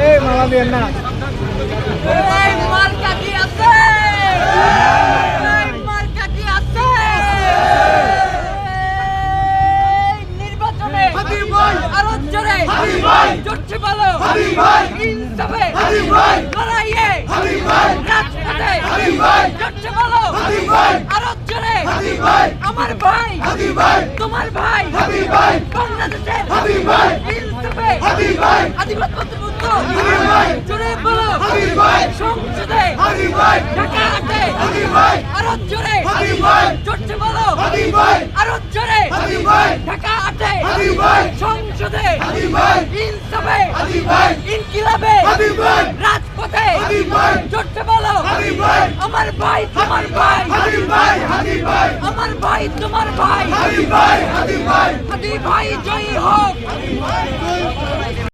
এই মালা দিয়ে না এই মার্কা কি আছে এই মার্কা কি আছে এই নির্বাচনে আরও জোরে জোরছে বলো ইনসাফে লড়াইয়ে রাজপথে জোরছে বলো আরও জোরে আমার ভাই তোমার ভাই বাংলাদেশের ইনসাফে আধিপত্য জোরে বলো সংসদে ঢাকা আটে আরও জোরে জোরছে বলো আরও জোরে ঢাকা আটে সংসদে ইনসাফে ইনকিলাবে রাজপথে জোরছে বলো আমার ভাই তোমার ভাই। আমার ভাই তোমার ভাই। হাদি ভাই জয়ী হোক।